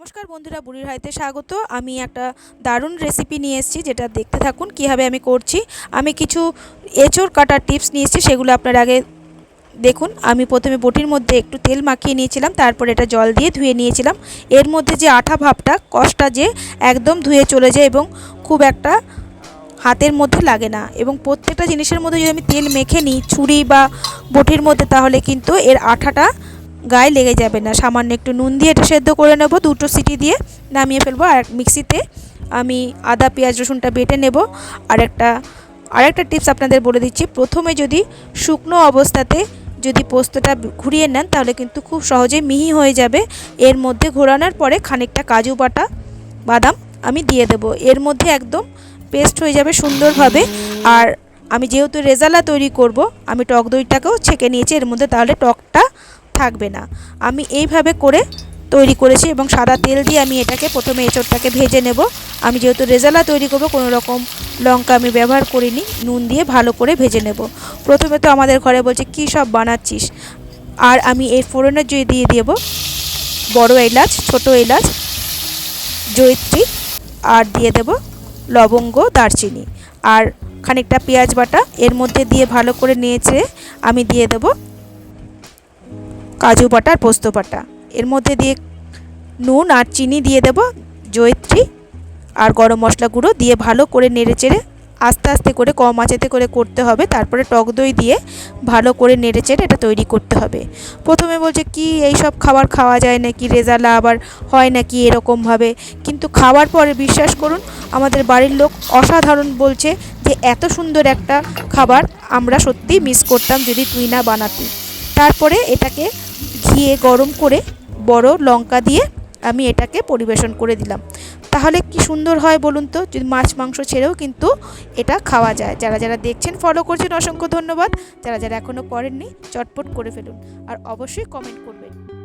নমস্কার বন্ধুরা, বুড়ির হাইতে স্বাগত। আমি একটা দারুণ রেসিপি নিয়ে এসেছি, যেটা দেখতে থাকুন কীভাবে আমি করছি। আমি কিছু এঁচড় কাটার টিপস নিয়ে এসেছি, সেগুলো আপনার আগে দেখুন। আমি প্রথমে বটির মধ্যে একটু তেল মাখিয়ে নিয়েছিলাম, তারপর এটা জল দিয়ে ধুয়ে নিয়েছিলাম। এর মধ্যে যে আঠা ভাবটা কষটা যে একদম ধুয়ে চলে যায় এবং খুব একটা হাতের মধ্যে লাগে না। এবং প্রত্যেকটা জিনিসের মধ্যে যদি আমি তেল মেখে নিই, ছুরি বা বটির মধ্যে, তাহলে কিন্তু এর আঠাটা গায়ে লেগে যাবে না। সামান্য একটু নুন দিয়ে এটা সেদ্ধ করে নেব, দুটো সিটি দিয়ে নামিয়ে ফেলব আর মিক্সিতে আমি আদা, পেঁয়াজ, রসুনটা বেটে নেব। আর একটা আরেকটা টিপস আপনাদের বলে দিচ্ছি, প্রথমে যদি শুকনো অবস্থাতে যদি পোস্তটা ঘুরিয়ে নেন, তাহলে কিন্তু খুব সহজেই মিহি হয়ে যাবে। এর মধ্যে ঘোরানোর পরে খানিকটা কাজু বাটা, বাদাম আমি দিয়ে দেব। এর মধ্যে একদম পেস্ট হয়ে যাবে সুন্দরভাবে। আর আমি যেহেতু রেজালা তৈরি করব, আমি টক দইটাকেও ছেঁকে নিয়েছি, এর মধ্যে তাহলে টকটা থাকবে না। আমি এইভাবে করে তৈরি করেছি এবং সাদা তেল দিয়ে আমি এটাকে প্রথমে এঁচড়টাকে ভেজে নেব। আমি যেহেতু রেজালা তৈরি করব কোনো রকম লঙ্কা আমি ব্যবহার করিনি, নুন দিয়ে ভালো করে ভেজে নেব। প্রথমে তো আমাদের ঘরে বলছে, কী সব বানাচ্ছিস? আর আমি এর ফোড়নের জয় দিয়ে দেবো, বড় এলাচ, ছোট এলাচ, জয়িত্রী, আর দিয়ে দেব লবঙ্গ, দারচিনি। আর খানিকটা পেঁয়াজ বাটা, এর মধ্যে দিয়ে ভালো করে নিয়েছে আমি দিয়ে দেব কাজু বাটা আর পোস্ত বাটা। এর মধ্যে দিয়ে নুন আর চিনি দিয়ে দেব, জয়িত্রী। আর গরম মশলা গুঁড়ো দিয়ে ভালো করে নেড়ে চেড়ে আস্তে আস্তে করে কম আঁচেতে করে করতে হবে। তারপরে টক দই দিয়ে ভালো করে নেড়ে চেড়ে এটা তৈরি করতে হবে। প্রথমে বলছে, কি এই সব খাবার খাওয়া যায় নাকি? রেজালা আবার হয় নাকি এরকমভাবে কিন্তু খাওয়ার পরে বিশ্বাস করুন, আমাদের বাড়ির লোক অসাধারণ বলছে যে, এত সুন্দর একটা খাবার আমরা সত্যিই মিস করতাম যদি তুই না বানাতি। তারপরে এটাকে ঘিয়ে গরম করে বড় লঙ্কা দিয়ে আমি এটাকে পরিবেশন করে দিলাম। তাহলে কি সুন্দর হয় বলুন তো? যদি মাছ মাংস ছেড়েও কিন্তু এটা খাওয়া যায়। যারা যারা দেখছেন ফলো করছেন, অসংখ্য ধন্যবাদ। যারা যারা এখনও করেননি, চটপট করে ফেলুন। আর অবশ্যই কমেন্ট করবেন।